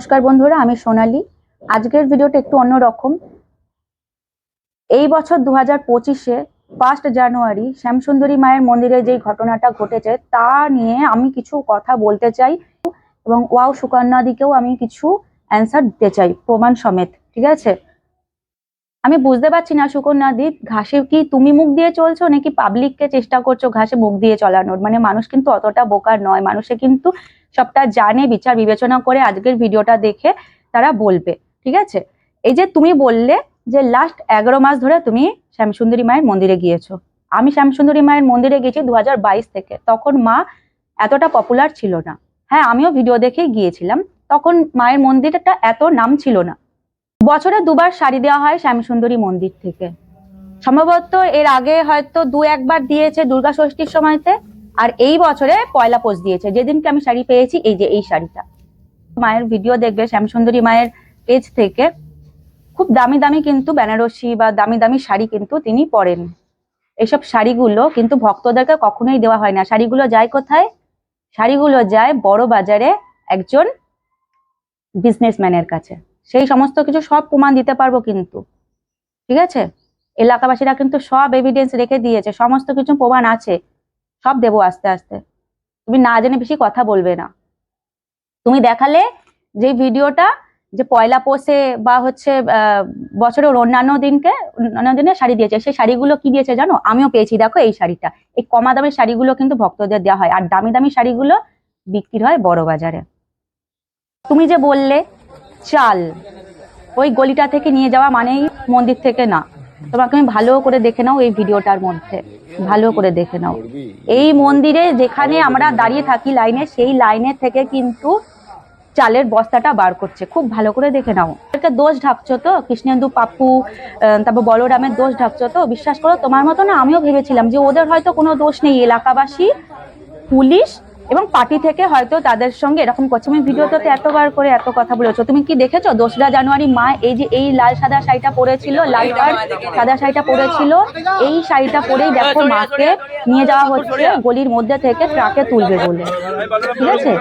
নমস্কার বন্ধুরা, আমি সোনালি। আজকের ভিডিওটা একটু অন্যরকম। এই বছর দু হাজার পঁচিশে ফার্স্ট জানুয়ারি শ্যামসুন্দরী মায়ের মন্দিরে যেই ঘটনাটা ঘটেছে, তা নিয়ে আমি কিছু কথা বলতে চাই এবং ওয়াও সুকন্যাদিকেও আমি কিছু অ্যান্সার দিতে চাই, প্রমাণ সমেত, ঠিক আছে? আমি বুঝতে পারছি না সুকন্যাদি ঘাসে কি তুমি মুখ দিয়ে চলছো নাকি পাবলিককে চেষ্টা করছ ঘাসে মুখ দিয়ে চলানোর? মানে মানুষ কিন্তু অতটা বোকার নয়, মানুষে কিন্তু সবটা জানে, বিচার, বিবেচনা করে আজকের ভিডিওটা দেখে তারা বলবে, ঠিক আছে? এই যে তুমি বললে যে লাস্ট এগারো মাস ধরে তুমি শ্যামসুন্দরী মায়ের মন্দিরে গিয়েছো। আমি শ্যামসুন্দরী মায়ের মন্দিরে গেছি দু হাজার বাইশ থেকে। তখন মা এতটা পপুলার ছিল না। হ্যাঁ আমিও ভিডিও দেখেই গিয়েছিলাম। তখন মায়ের মন্দিরটা এত নাম ছিল না। বছরে দুবার শাড়ি দেওয়া হয় শ্যামসুন্দরী মন্দির থেকে। সম্ভবত এর আগে হয়তো দু একবার দিয়েছে দুর্গা ষষ্ঠীর সময়তে। আর এই বছরে পয়লা পোষ দিয়েছে। যেদিনকে আমি শাড়ি পেয়েছি, এই যে এই শাড়িটা। মায়ের ভিডিও দেখবে, শ্যামসুন্দরী মায়ের পেজ থেকে। খুব দামি দামি কিন্তু বেনারসি বা দামি দামি শাড়ি কিন্তু তিনি পরেন। এসব শাড়িগুলো কিন্তু ভক্তদেরকে কখনোই দেওয়া হয় না। শাড়িগুলো যায় কোথায়? শাড়িগুলো যায় বড় বাজারে একজন বিজনেসম্যানের কাছে। সেই সমস্ত কিছু সব প্রমাণ দিতে পারব কিন্তু। ঠিক আছে? এলাকাবাসীরা কিন্তু সব এভিডেন্স রেখে দিয়েছে। সমস্ত কিছু প্রমাণ আছে। সব দেবো আস্তে আস্তে। তুমি না জেনে বেশি কথা বলবে না। তুমি দেখালে যে ভিডিওটা যে পয়লা পোষে বা হচ্ছে বছরের অন্যান্য দিনকে, অন্যান্য দিনে শাড়ি দিয়েছে, সেই শাড়িগুলো কি দিয়েছে জানো? আমিও পেয়েছি, দেখো এই শাড়িটা। এই কমা দামের শাড়িগুলো কিন্তু ভক্তদের দেওয়া হয়, আর দামি দামি শাড়িগুলো বিক্রি হয় বড় বাজারে। তুমি যে বললে, চাল, ওই গলিটা থেকে নিয়ে যাওয়া মানেই মন্দির থেকে না। তোমাকে আমি ভালো করে দেখে নাও এই ভিডিওটার মধ্যে। ভালো করে দেখে নাও। এই মন্দিরে যেখানে আমরা দাঁড়িয়ে থাকি লাইনে, সেই লাইনের থেকে কিন্তু চালের বস্তাটা বার করছে। খুব ভালো করে দেখে নাও। একটা দোষ ঢাকছো তো? কৃষ্ণেন্দু পাপ্পু তারপর বলরামের দোষ ঢাকছো তো? বিশ্বাস করো, তোমার মতো না, আমিও ভেবেছিলাম যে ওদের হয়তো কোনো দোষ নেই। এলাকাবাসী, পুলিশ এবং পার্টি থেকে হয়তো তাদের সঙ্গে এরকম করছে। আমি ভিডিওতে এতবার করে এত কথা বলেছ। তুমি কি দেখেছ? দোসরা জানুয়ারি মা, এই যে এই লাল সাদা শাড়িটা পরেছিল, লাল আর সাদা শাড়িটা পরেছিল, এই শাড়িটা পরেই দেখো মাকে নিয়ে যাওয়া হচ্ছে গলির মধ্যে থেকে ট্রাকে তুলবে বলে। ঠিক আছে?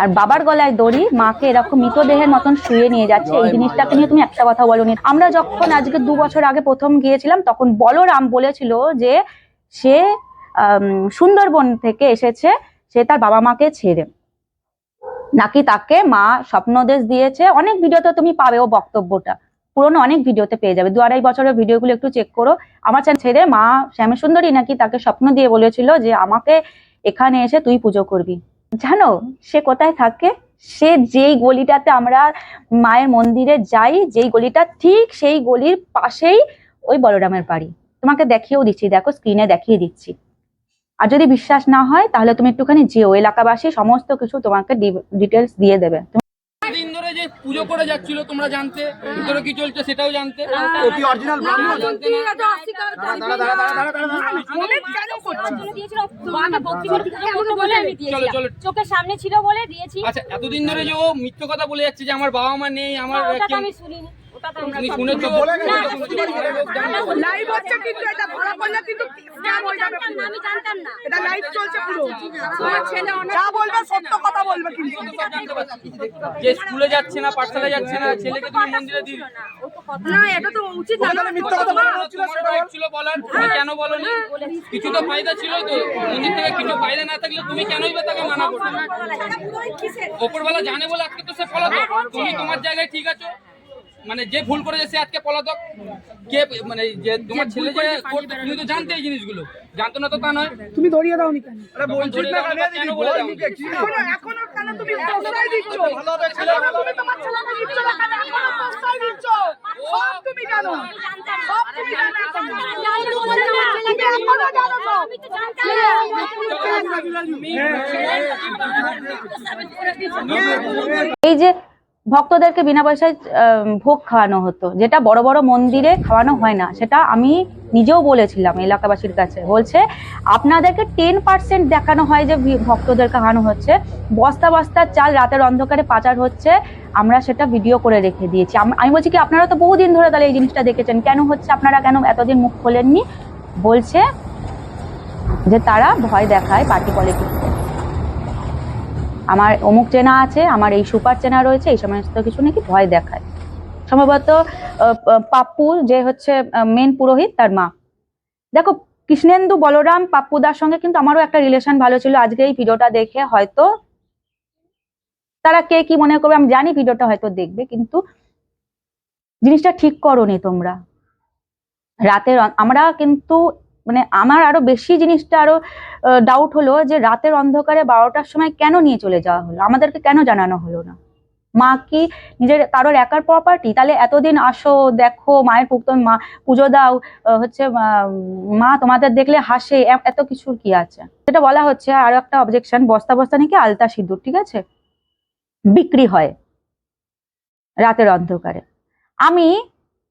আর বাবার গলায় দড়ি, মাকে এরকম মৃতদেহের মতন শুয়ে নিয়ে যাচ্ছে। এই জিনিসটাকে নিয়ে তুমি একটা কথা বলনি আমরা যখন আজকে দু বছর আগে প্রথম গিয়েছিলাম, তখন বলরাম বলেছিল যে সে সুন্দরবন থেকে এসেছে, সে তার বাবা মাকে ছেড়ে। নাকি তাকে মা স্বপ্নদেশ দিয়েছে? অনেক ভিডিওতে তুমি পাবে ও বক্তব্যটা। পুরোনো অনেক ভিডিওতে পেয়ে যাবে। দু আড়াই বছরের ভিডিওগুলো একটু চেক করো। আমার চ্যানেল ছেড়ে মা শ্যামসুন্দরী নাকি তাকে স্বপ্ন দিয়ে বলেছিল যে, আমাকে এখানে এসে তুই পুজো করবি। জানো, সে কোথায় থাকে? সে যেই গলিটাতে আমরা মায়ের মন্দিরে যাই, যেই গলিটা ঠিক সেই গলির পাশেই ওই বলরামের বাড়ি। তোমাকে দেখিয়েও দিচ্ছি, দেখো স্ক্রিনে দেখিয়ে দিচ্ছি। আর যদি বিশ্বাস না হয় তাহলে তুমি একটুখানি যেও এলাকাবাসী সমস্ত কিছু তোমাকে ডিটেলস দিয়ে দেবে দিন ধরে যে পুজো করে যাচ্ছিল তোমরা জানতে ভিতরে কি চলছে সেটাও জানতে অরিজিনাল ব্রাহ্মণ চোখের সামনে ছিল বলে দিয়েছি আচ্ছা এতদিন ধরে যে ও মিথ্য কথা বলে যাচ্ছে যে আমার বাবা মা নেই আমার আমি শুনিনি শুনেছো? বলে না, এটা শুনেছো, বলে গেছে। জানো? লাইভ হচ্ছে কিন্তু এটা ধরা পড়লে কিন্তু স্ক্যাম হয়ে যাবে। আমি জানতাম না। এটা লাইভ চলছে পুরো। তোমার ছেলে যা বলবে সত্য কথা বলবে কিন্তু। সব জানতে পারছি। যে স্কুলে যাচ্ছে না পাঠশালায় যাচ্ছে না ছেলেকে তুমি মন্দিরে দিই না এটা তো উচিত না মিথ্যা কথা বলা হচ্ছিল সেটা ছিল বলার তুমি কেন বলনি? কিছু তো ফায়দা ছিল তো মন্দির থেকে কিছু ফায়দা না থাকলে তুমি কেনই বা তাকে মানা করবে ওপরবেলা জানে। বলে আজকে তো সে পলাতক তুমি তোমার জায়গায় ঠিক আছো? মানে যে ভুল করেছে সে আজকে পলাতক। কে মানে যে তোমার ছেলে যে করতে তুমি তো জানতে এই জিনিসগুলো। জানতো না তো তা নয়। তুমি ধরিয়ে দাও নি কেন? আরে বলছিস না কেন? দিদি বল কি এখনও এখনও কেন তুমি প্রশ্রয় দিচ্ছ। ভালো হবে ছেলে ভালো তুমি তোমার ছেলেকে দিচ্ছ না কেন এখনও প্রশ্রয় দিচ্ছ সব তুমি জানো। সব তুমি জানো। এখনও। তুমি এখনও জানো। সব আমি তো জানতাম। না। এই যে ভক্তদেরকে বিনা পয়সায় ভোগ খাওয়ানো হতো। যেটা বড় বড় মন্দিরে খাওয়ানো হয় না, সেটা আমি নিজেও বলেছিলাম এলাকাবাসীর কাছে। বলছে, আপনাদেরকে টেন পার্সেন্ট দেখানো হয় যে ভক্তদের খাওয়ানো হচ্ছে। বস্তা বস্তা চাল রাতের অন্ধকারে পাচার হচ্ছে। আমরা সেটা ভিডিও করে রেখে দিয়েছি। আমি বলছি কি, আপনারা তো বহুদিন ধরে তাহলে এই জিনিসটা দেখেছেন। কেন হচ্ছে আপনারা কেন এতদিন মুখ খোলেননি? বলছে যে তারা ভয় দেখায় পার্টি পলিটিক্সে আমার অমুক চেনা আছে, আমার এই সুপার চেনা রয়েছে, এই সমস্ত কিছু নাকি ভয় দেখায়। সম্ভবত পাপ্পু যে হচ্ছে মেন পুরোহিত, তার মা। দেখো, কৃষ্ণেন্দু বলরাম পাপ্পুদার সঙ্গে কিন্তু আমারও একটা রিলেশন ভালো ছিল। আজকে এই ভিডিওটা দেখে হয়তো তারা কে কি মনে করবে, আমি জানি ভিডিওটা হয়তো দেখবে, কিন্তু জিনিসটা ঠিক করনি তোমরা। রাতের আমরা কিন্তু মানে আমার আরও বেশি জিনিসটা আরও ডাউট হলো যে রাতের অন্ধকারে বারোটার সময় কেন নিয়ে চলে যাওয়া হলো? আমাদেরকে কেন জানানো হলো না? মা কি নিজের, কারোর একার প্রপার্টি তাহলে এতদিন আসো, দেখো, মায়ের পুক, তুমি মা, পুজো দাও হচ্ছে মা তোমাদের দেখলে হাসে এত কিছুর কি আছে? যেটা বলা হচ্ছে, আরও একটা অবজেকশন বস্তা বস্তা নাকি আলতা সিঁদুর, ঠিক আছে? বিক্রি হয় রাতের অন্ধকারে। আমি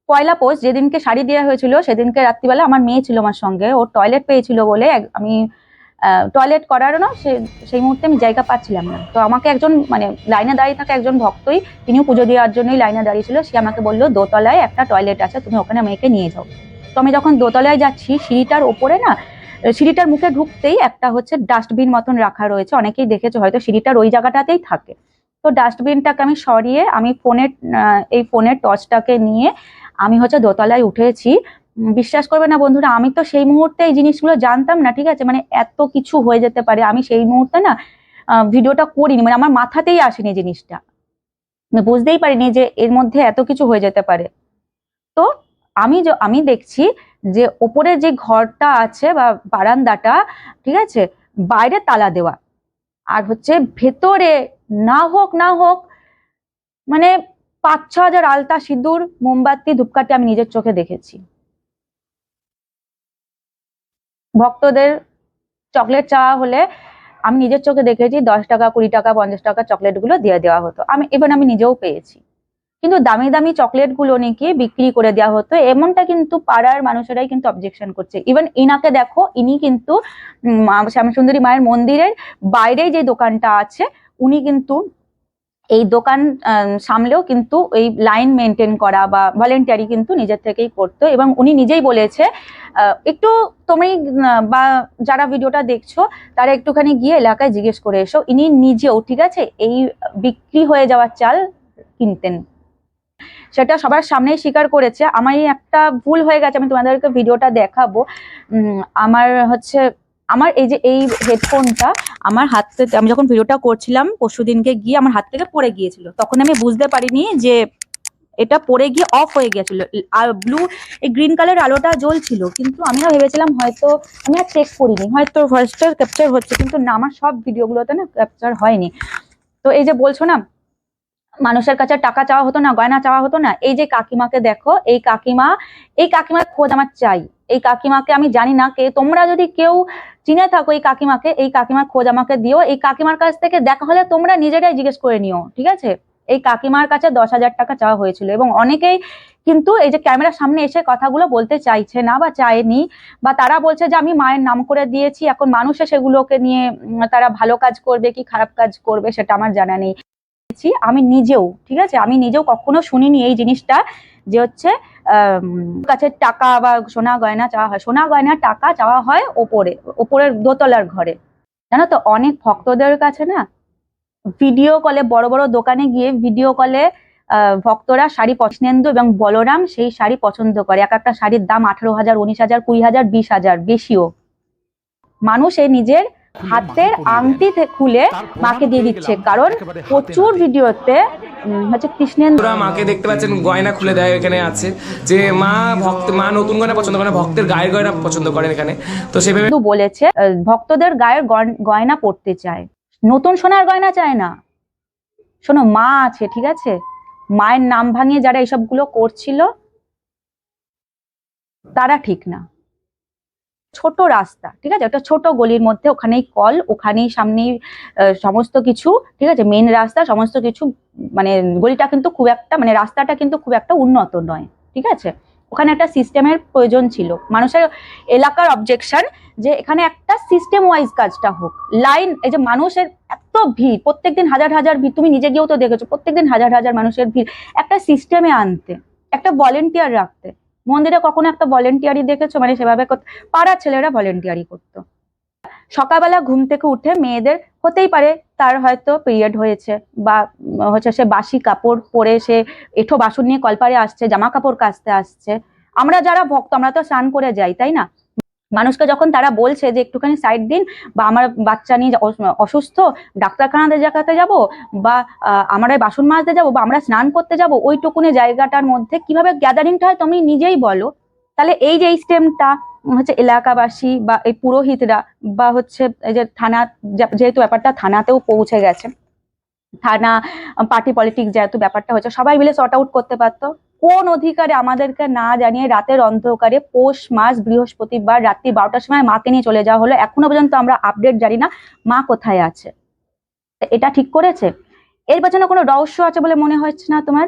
পয়লা পোস্ট যেদিনকে শাড়ি দেওয়া হয়েছিল, সেদিনকে রাত্রিবেলা আমার মেয়ে ছিল আমার সঙ্গে। ও টয়লেট পেয়েছিল বলে আমি টয়লেট করার না সেই মুহূর্তে আমি জায়গা পাচ্ছিলাম না। তো আমাকে একজন মানে লাইনে দাঁড়িয়ে থাকা একজন ভক্তই, তিনিও পুজো দেওয়ার জন্যই লাইনে দাঁড়িয়েছিল, সে আমাকে বলল, দোতলায় একটা টয়লেট আছে, তুমি ওখানে মেয়েকে নিয়ে যাও। তো আমি যখন দোতলায় যাচ্ছি, সিঁড়িটার ওপরে না সিঁড়িটার মুখে ঢুকতেই একটা হচ্ছে ডাস্টবিন মতন রাখা রয়েছে, অনেকেই দেখেছ হয়তো সিঁড়িটার ওই জায়গাটাতেই থাকে। তো ডাস্টবিনটাকে আমি সরিয়ে আমি ফোনের এই ফোনের টর্চটাকে নিয়ে আমি হচ্ছে দোতলায় উঠেছি। বিশ্বাস করবে না বন্ধুরা, আমি তো সেই মুহূর্তে এই জিনিসগুলো জানতাম না, ঠিক আছে? মানে এত কিছু হয়ে যেতে পারে, আমি সেই মুহূর্তে না ভিডিওটা করিনি মানে আমার মাথাতেই আসেনি জিনিসটা। বুঝতেই পারিনি যে এর মধ্যে এত কিছু হয়ে যেতে পারে। তো আমি আমি দেখছি যে ওপরে যে ঘরটা আছে বা বারান্দাটা, ঠিক আছে? বাইরে তালা দেওয়া। আর হচ্ছে ভেতরে না হোক না হোক মানে পাঁচ, ছ হাজার আলতা সিঁদুর, মোমবাতি, ধূপকাঠি আমি নিজের চোখে দেখেছি। ভক্তদের চকলেট চাওয়া হলে আমি নিজের চোখে দেখেছি, দশ টাকা, কুড়ি টাকা, পঞ্চাশ টাকা চকলেটগুলো দিয়ে দেওয়া হতো। আমি এবার আমি নিজেও পেয়েছি। কিন্তু দামি দামি চকলেটগুলো নাকি বিক্রি করে দেওয়া হতো। এমনটা কিন্তু পাড়ার মানুষেরাই কিন্তু অবজেকশন করছে। ইভেন ইনাকে দেখো, ইনি কিন্তু শ্যামসুন্দরী মায়ের মন্দিরের বাইরে যে দোকানটা আছে, উনি কিন্তু এই দোকান সামলেও কিন্তু এই লাইন মেনটেন করা বা ভলেন্টারি কিন্তু নিজের থেকেই করতো এবং উনি নিজেই বলেছে একটু তুমি বা যারা ভিডিওটা দেখছ, তারা একটুখানি গিয়ে এলাকায় জিজ্ঞেস করে এসো। ইনি নিজেও, ঠিক আছে? এই বিক্রি হয়ে যাওয়ার চাল কিনতেন। সেটা সবার সামনেই স্বীকার করেছে। আমার একটা ভুল হয়ে গেছে, আমি তোমাদেরকে ভিডিওটা দেখাবো। আমার হচ্ছে, আমার এই যে এই হেডফোনটা আমার হাত থেকে, আমি যখন ভিডিওটা করছিলাম পরশুদিনকে গিয়ে আমার হাত থেকে পড়ে গিয়েছিল। তখন আমি বুঝতে পারিনি যে এটা পড়ে গিয়ে অফ হয়ে গেছিল আর ব্লু এই গ্রিন কালার আলোটা জ্বলছিল। কিন্তু আমি না ভেবেছিলাম হয়তো, আমি আর চেক করিনি। হয়তো ভয়েসটা ক্যাপচার হচ্ছে, কিন্তু না, আমার সব ভিডিওগুলোতে না ক্যাপচার হয়নি। তো এই যে বলছো না মানুষের কাছে টাকা চাওয়া হতো না, গয়না চাওয়া হতো না। এই যে কাকিমাকে দেখো, এই কাকিমা, এই কাকিমার খোঁজ আমার চাই। এই কাকিমাকে আমি জানি না কে। তোমরা যদি কেউ চিনে থাকো এই কাকিমাকে, এই কাকিমার খোঁজ আমাকে দিও। এই কাকিমার কাছ থেকে দেখা হলে তোমরা নিজেরাই জিজ্ঞেস করে নিও, ঠিক আছে? এই কাকিমার কাছে দশ হাজার টাকা চাওয়া হয়েছিল এবং অনেকেই কিন্তু এই যে ক্যামেরার সামনে এসে কথাগুলো বলতে চাইছে না বা চায়নি বা তারা বলছে যে আমি মায়ের নাম করে দিয়েছি, এখন মানুষে সেগুলোকে নিয়ে তারা ভালো কাজ করবে কি খারাপ কাজ করবে সেটা আমার জানা নেই। পেয়েছি, আমি নিজেও ঠিক আছে? আমি নিজেও কখনো শুনিনি এই জিনিসটা যে হচ্ছে কাছে টাকা বা সোনা গয়না চাওয়া হয়। সোনা গয়না টাকা চাওয়া হয় ওপরে ওপরের দোতলার ঘরে। জানো তো অনেক ভক্তদের কাছে না ভিডিও কলে বড় বড় দোকানে গিয়ে ভিডিও কলে ভক্তরা শাড়ি পছন্দ এবং বলরাম সেই শাড়ি পছন্দ করে। এক একটা শাড়ির দাম আঠারো হাজার উনিশ হাজার কুড়ি হাজার বিশ হাজার বেশিও। মানুষ এই নিজের হাতের আংটি খুলে মাকে দিয়ে দিচ্ছে। কারণ প্রচুর ভিডিওতে হচ্ছে কৃষ্ণেন্দু ওরা মাকে দেখতে পাচ্ছেন গয়না খুলে দেয় এখানে আছে। যে মা ভক্ত মা নতুন গয়না পছন্দ করে ভক্তের গায়ের গয়না পছন্দ করেন এখানে। তো সেভাবে বলেছে ভক্তদের গায়ের গয়- গয়না পড়তে চায়। নতুন সোনার গয়না চায় না। শোনো মা আছে ঠিক আছে? মায়ের নাম ভাঙিয়ে যারা এইসবগুলো করছিল তারা ঠিক না। ছোট রাস্তা, ঠিক আছে? একটা ছোট গলির মধ্যে ওখানেই কল, ওখানেই সামনেই সমস্ত কিছু, ঠিক আছে? মেন রাস্তা, সমস্ত কিছু মানে গলিটা কিন্তু খুব একটা মানে রাস্তাটা কিন্তু খুব একটা উন্নত নয়, ঠিক আছে? ওখানে একটা সিস্টেমের প্রয়োজন ছিল। মানুষের এলাকার অবজেকশন যে এখানে একটা সিস্টেম ওয়াইজ কাজটা হোক। লাইন এই যে মানুষের এত ভিড়, প্রত্যেকদিন হাজার হাজার ভিড়, তুমি নিজে গিয়েও তো দেখেছ, প্রত্যেকদিন হাজার হাজার মানুষের ভিড়, একটা সিস্টেমে আনতে, একটা ভলেন্টিয়ার রাখতে মন্দিরে কখনো একটা ভলেন্টিয়ারি দেখেছ? মানে সেভাবে পাড়ার ছেলেরা ভলেন্টিয়ারি করতো। সকালবেলা ঘুম থেকে উঠে মেয়েদের হতেই পারে তার হয়তো পিরিয়ড হয়েছে বা হচ্ছে সে বাসি কাপড় পরে সে এঠো বাসন নিয়ে কলপারে আসছে, জামা কাপড় কাচতে আসছে। আমরা যারা ভক্ত, আমরা তো স্নান করে যাই, তাই না? মানুষকে যখন তারা বলছে যে একটুখানি সাইড দিন, বা আমার বাচ্চা নিয়ে অসুস্থ, ডাক্তারখানাতে দেখাতে যাব, বা আমরা বাসন মাজতে যাব, বা আমরা স্নান করতে যাব, ওইটুকুনি জায়গাটার মধ্যে কীভাবে গ্যাদারিংটা হয় তুমি নিজেই বলো। তাহলে এই যে এই স্টেমটা হচ্ছে এলাকাবাসী বা এই পুরোহিতরা, বা হচ্ছে এই যে থানা যেহেতু ব্যাপারটা থানাতেও পৌঁছে গেছে। থানা পার্টি পলিটিক্স যেহেতু ব্যাপারটা হচ্ছে সবাই মিলে সর্ট আউট করতে পারতো। কোন অধিকারে আমাদেরকে না জানিয়ে রাতের অন্ধকারে পৌষ মাস, বৃহস্পতিবার রাত্রি বারোটার সময় মাকে নিয়ে চলে যাওয়া হলো। এখনও পর্যন্ত আমরা আপডেট জানি না মা কোথায় আছে। এটা ঠিক করেছে? এর পেছনে কোনো রহস্য আছে বলে মনে হচ্ছে না তোমার?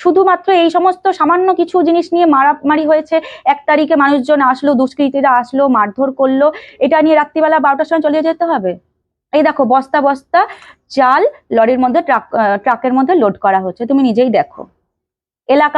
শুধুমাত্র এই সমস্ত সামান্য কিছু জিনিস নিয়ে মারামারি হয়েছে। এক তারিখে মানুষজন আসলো, দুষ্কৃতীরা আসলো, মারধর করল। এটা নিয়ে রাত্রিবেলা বারোটার সময় চলে যেতে হবে? এই দেখো, বস্তা বস্তা চাল লরির মধ্যে ট্রাক ট্রাকের মধ্যে লোড করা হচ্ছে। তুমি নিজেই দেখো। এলাকা